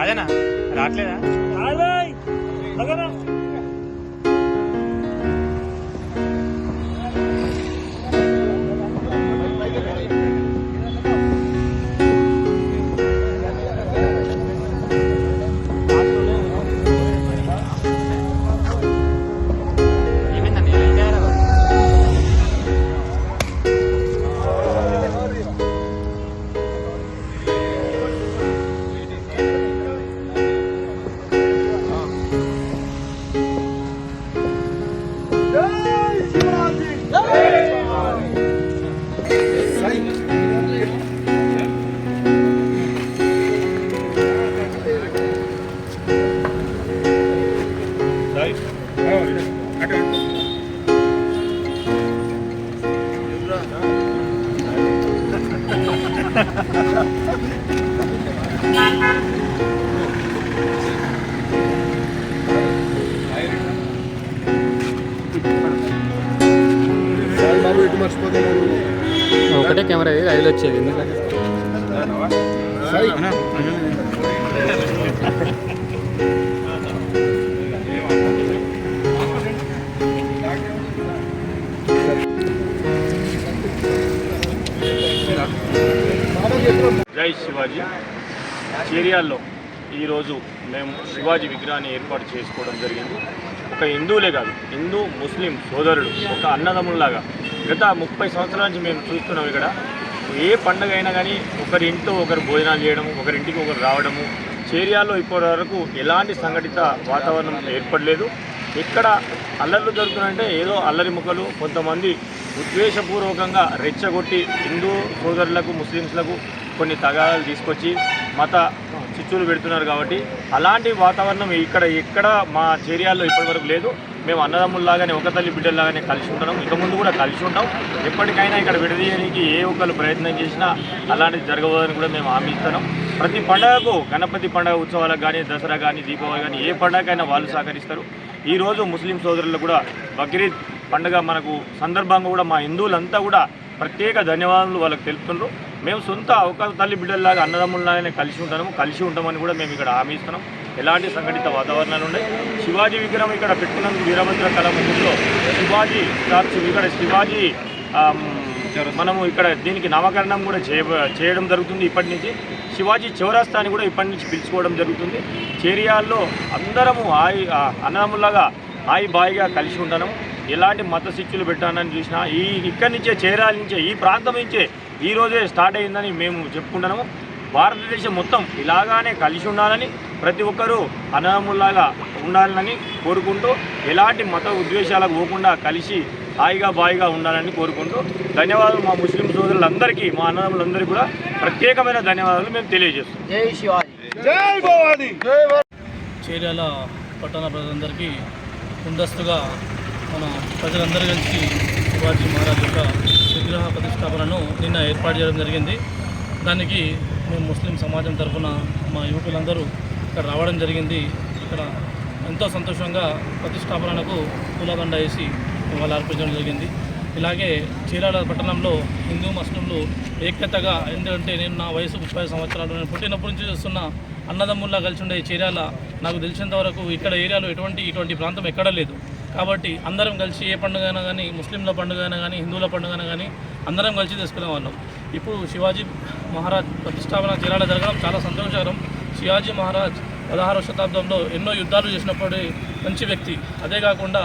రాజనా రావట్లేదా? మర్చిపోతున్నాను ఒకటే కెమెరా ఇది ఐదు వచ్చేది ఎందుకంటే. జై శివాజీ. చేరియాల్లో ఈరోజు మేము శివాజీ విగ్రహాన్ని ఏర్పాటు చేసుకోవడం జరిగింది. ఒక హిందువులే కాదు హిందూ ముస్లిం సోదరుడు ఒక అన్నదమ్ముల్లాగా గత ముప్పై సంవత్సరాల నుంచి మేము చూస్తున్నాం ఇక్కడ. ఏ పండగ అయినా కానీ ఒకరి ఇంట్లో ఒకరు భోజనాలు చేయడము ఒకరింటికి ఒకరు రావడము చేరియాలో ఇప్పటి వరకు ఎలాంటి సంఘటిత వాతావరణం ఏర్పడలేదు. ఎక్కడ అల్లర్లు జరుగుతున్నాయంటే ఏదో అల్లరి ముక్కలు కొంతమంది ఉద్వేషపూర్వకంగా రెచ్చగొట్టి హిందూ సోదరులకు ముస్లింస్లకు కొన్ని తగాదాలు తీసుకొచ్చి మత చిచ్చులు పెడుతున్నారు కాబట్టి అలాంటి వాతావరణం ఇక్కడ ఎక్కడ మా చేరియాల్లో ఇప్పటివరకు లేదు. మేము అన్నదమ్ముల్లాగానే ఒక తల్లి బిడ్డల్లాగానే కలిసి ఉంటాం ఇక ముందు కూడా కలిసి ఉంటాం. ఎప్పటికైనా ఇక్కడ విడదీయడానికి ఏ ఒక్కరు ప్రయత్నం చేసినా అలాంటిది జరగబోదని కూడా మేము హామీ ఇస్తున్నాం. ప్రతి పండగకు గణపతి పండగ ఉత్సవాలకు కానీ దసరా కానీ దీపావళి కానీ ఏ పండగకైనా వాళ్ళు సహకరిస్తారు. ఈరోజు ముస్లిం సోదరులు కూడా బక్రీద్ పండుగ మనకు సందర్భంగా కూడా మా హిందువులంతా కూడా ప్రత్యేక ధన్యవాదాలు వాళ్ళకి తెలుపుతున్నారు మేము సొంత ఒక తల్లి బిడ్డల్లాగా అన్నదమ్ముల్లాగానే కలిసి ఉంటాము. కలిసి ఉంటామని కూడా మేము ఇక్కడ హామీ ఇస్తున్నాం. ఎలాంటి సంఘటిత వాతావరణాలు ఉన్నాయి? శివాజీ విగ్రహం ఇక్కడ పెట్టుకున్నందుకు వీరభద్ర కళామందిలో శివాజీ స్టార్చు ఇక్కడ శివాజీ మనము ఇక్కడ దీనికి నామకరణం కూడా చేయ చేయడం జరుగుతుంది ఇప్పటి నుంచి. శివాజీ చౌరాస్తాని కూడా ఇప్పటి నుంచి పిలుచుకోవడం జరుగుతుంది. చేరియాల్లో అందరము హాయి అన్నములాగా ఆయి బాయిగా కలిసి ఉండడం ఎలాంటి మత శిక్షలు పెట్టానని చూసినా ఈ ఇక్కడి నుంచే చేరాల నుంచే ఈ ప్రాంతం నుంచే ఈరోజే స్టార్ట్ అయిందని మేము చెప్పుకుంటున్నాము. భారతదేశం మొత్తం ఇలాగానే కలిసి ఉండాలని ప్రతి ఒక్కరూ అన్నదమ్ముల్లాగా ఉండాలని కోరుకుంటూ ఎలాంటి మత ఉద్వేషాలకు పోకుండా కలిసి హాయిగా బాయిగా ఉండాలని కోరుకుంటూ ధన్యవాదాలు మా ముస్లిం సోదరులందరికీ మా అన్నదమ్ములందరికీ కూడా ప్రత్యేకమైన ధన్యవాదాలు మేము తెలియజేస్తాం జై శివాజీ. చేర్యాల పట్టణ ప్రజలందరికీ ముందస్తుగా మన ప్రజలందరూ కలిసి శివాజీ మహారాజ్ యొక్క విగ్రహ ప్రతిష్టాపనను నిన్న ఏర్పాటు చేయడం జరిగింది. దానికి మేము ముస్లిం సమాజం తరఫున మా యువకులందరూ ఇక్కడ రావడం జరిగింది. ఇక్కడ ఎంతో సంతోషంగా ప్రతిష్టాపనకు పూలదండ వేసి వాళ్ళు అర్పించడం జరిగింది. ఇలాగే చీరాల పట్టణంలో హిందూ ముస్లింలు ఏకతగా ఎందుకంటే నేను నా వయసు ముప్పై సంవత్సరాలు నేను పుట్టినప్పటి నుంచి చూస్తున్న అన్నదమ్ముల్లా కలిసి ఉండే చీరాల నాకు తెలిసినంత వరకు ఇక్కడ ఏరియాలో ఎటువంటి ఇటువంటి ప్రాంతం ఎక్కడ లేదు. కాబట్టి అందరం కలిసి ఏ పండుగ అయినా కానీ ముస్లింల పండుగ అయినా కానీ హిందువుల పండుగ అయినా కానీ అందరం కలిసి చేసుకునే వాళ్ళం. ఇప్పుడు శివాజీ మహారాజ్ ప్రతిష్టాపన చీరాల జరగడం చాలా సంతోషకరం. శివాజీ మహారాజ్ పదహారవ శతాబ్దంలో ఎన్నో యుద్ధాలు చేసినప్పుడు మంచి వ్యక్తి. అదే కాకుండా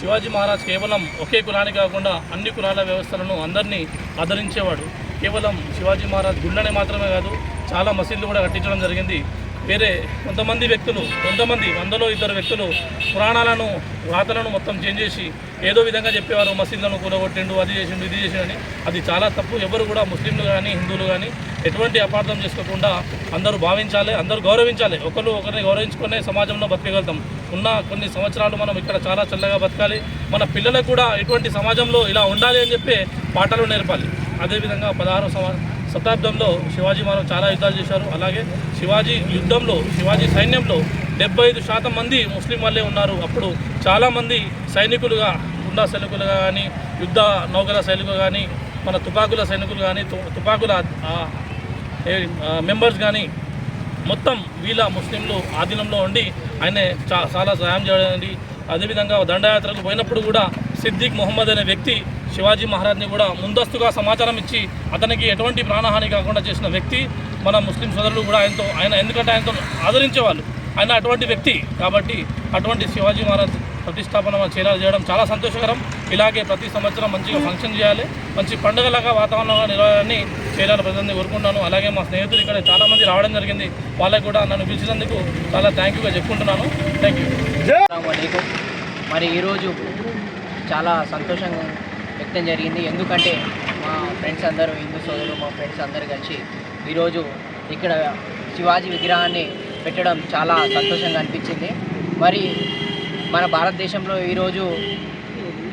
శివాజీ మహారాజ్ కేవలం ఒకే కులానికి కాకుండా అన్ని కులాల వ్యవస్థలను అందరినీ ఆదరించేవాడు. కేవలం శివాజీ మహారాజ్ గుళ్ళని మాత్రమే కాదు చాలా మసీదులు కూడా కట్టించడం జరిగింది. వేరే కొంతమంది వ్యక్తులు కొంతమంది వందలో ఇద్దరు వ్యక్తులు పురాణాలను రాతలను మొత్తం చేంజ్ చేసి ఏదో విధంగా చెప్పేవారు మసీదులను కూలగొట్టిండు అది చేసిండు ఇది చేసిండు అది చాలా తప్పు. ఎవరు కూడా ముస్లింలు కానీ హిందువులు కానీ ఎటువంటి అపార్థం చేసుకోకుండా అందరూ భావించాలి అందరూ గౌరవించాలి. ఒకరు ఒకరిని గౌరవించుకునే సమాజంలో బతికగలుగుతాం. ఉన్న కొన్ని సంవత్సరాలు మనం ఇక్కడ చాలా చల్లగా బతకాలి. మన పిల్లలకు కూడా ఇటువంటి సమాజంలో ఇలా ఉండాలి అని చెప్పి పాటలు నేర్పాలి. అదేవిధంగా పదహారు సంవత్సరం శతాబ్దంలో శివాజీ మనం చాలా యుద్ధాలు చేశారు. అలాగే శివాజీ యుద్ధంలో శివాజీ సైన్యంలో డెబ్బై ఐదు శాతం మంది ముస్లిం వాళ్ళే ఉన్నారు. అప్పుడు చాలామంది సైనికులుగా గుండా సైనికులుగా కానీ యుద్ధ నౌకల సైనికులు కానీ మన తుపాకుల సైనికులు కానీ తుపాకుల మెంబర్స్ కానీ మొత్తం వీళ్ళ ముస్లింలు ఆధీనంలో ఉండి ఆయన చాలా సహాయం చేయడానికి అదేవిధంగా దండయాత్రకు పోయినప్పుడు కూడా సిద్దిక్ మొహమ్మద్ అనే వ్యక్తి శివాజీ మహారాజ్ని కూడా ముందస్తుగా సమాచారం ఇచ్చి అతనికి ఎటువంటి ప్రాణహాని కాకుండా చేసిన వ్యక్తి మన ముస్లిం సోదరులు కూడా ఆయనతో ఆయన ఎందుకంటే ఆయనతో ఆదరించేవాళ్ళు. ఆయన అటువంటి వ్యక్తి కాబట్టి అటువంటి శివాజీ మహారాజ్ ప్రతిష్టాపన మనం చేయడం చాలా సంతోషకరం. ఇలాగే ప్రతి సంవత్సరం మంచిగా ఫంక్షన్ చేయాలి. మంచి పండుగలాగా వాతావరణంగా నిలవాలని చేయాలని ప్రజల్ని కోరుకుంటున్నాను. అలాగే మా స్నేహితులు ఇక్కడ చాలామంది రావడం జరిగింది. వాళ్ళకి కూడా నన్ను పిలిచినందుకు చాలా థ్యాంక్ యూగా చెప్పుకుంటున్నాను. థ్యాంక్ యూ మరి ఈరోజు చాలా సంతోషంగా వ్యక్తం జరిగింది. ఎందుకంటే మా ఫ్రెండ్స్ అందరూ హిందూ సోదరులు మా ఫ్రెండ్స్ అందరూ కలిసి ఈరోజు ఇక్కడ శివాజీ విగ్రహాన్ని పెట్టడం చాలా సంతోషంగా అనిపించింది. మరి మన భారతదేశంలో ఈరోజు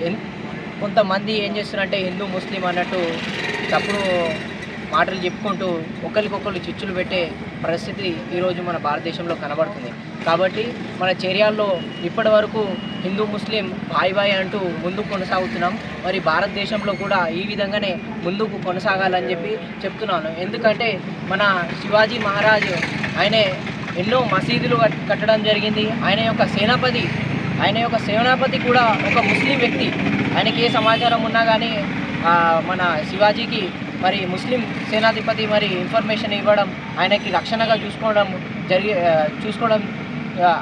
ఎన్ కొంతమంది ఏం చేస్తున్నారంటే హిందూ ముస్లిం అన్నట్టు తప్పుడు మాటలు చెప్పుకుంటూ ఒకరికొకరు చిచ్చులు పెట్టే పరిస్థితి ఈరోజు మన భారతదేశంలో కనబడుతుంది. కాబట్టి మన చర్యల్లో ఇప్పటి వరకు హిందూ ముస్లిం బాయ్ బాయ్ అంటూ ముందుకు కొనసాగుతున్నాం. మరి భారతదేశంలో కూడా ఈ విధంగానే ముందుకు కొనసాగాలని చెప్పి చెప్తున్నాను. ఎందుకంటే మన శివాజీ మహారాజు ఆయనే ఎన్నో మసీదులు కట్టడం జరిగింది. ఆయన యొక్క సేనాపతి ఆయన యొక్క సేనాపతి కూడా ఒక ముస్లిం వ్యక్తి. ఆయనకి ఏ సమాచారం ఉన్నా కానీ మన శివాజీకి మరి ముస్లిం సేనాధిపతి మరి ఇన్ఫర్మేషన్ ఇవ్వడం ఆయనకి రక్షణగా చూసుకోవడం జరిగి చూసుకోవడం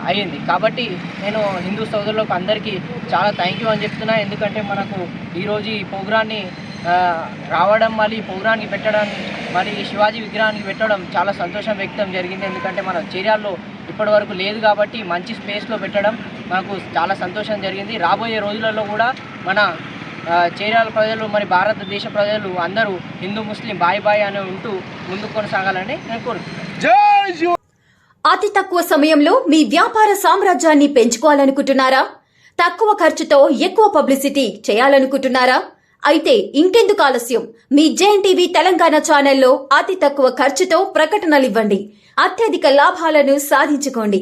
అయ్యింది. కాబట్టి నేను హిందూ సోదరులకు అందరికీ చాలా థ్యాంక్ యూ అని చెప్తున్నా. ఎందుకంటే మనకు ఈరోజు ఈ ప్రోగ్రాన్ని రావడం మళ్ళీ ఈ పెట్టడం మరి శివాజీ విగ్రహానికి పెట్టడం చాలా సంతోషం వ్యక్తం జరిగింది. ఎందుకంటే మన చర్యాల్లో ఇప్పటివరకు లేదు కాబట్టి మంచి స్పేస్లో పెట్టడం మనకు చాలా సంతోషం జరిగింది. రాబోయే రోజులలో కూడా మన చీరాల ప్రజలు మరి భారతదేశ ప్రజలు అందరూ హిందూ ముస్లిం బాయ్ బాయ్ అని ఉంటూ ముందుకు కొనసాగాలని నేను కోరుతున్నాను అతి తక్కువ సమయంలో మీ వ్యాపార సామ్రాజ్యాన్ని పెంచుకోవాలనుకుంటున్నారా? తక్కువ ఖర్చుతో ఎక్కువ పబ్లిసిటీ చేయాలనుకుంటున్నారా? అయితే ఇంకెందుకు ఆలస్యం. మీ జేఎన్ టీవీ తెలంగాణ ఛానల్లో అతి తక్కువ ఖర్చుతో ప్రకటనలివ్వండి. అత్యధిక లాభాలను సాధించుకోండి.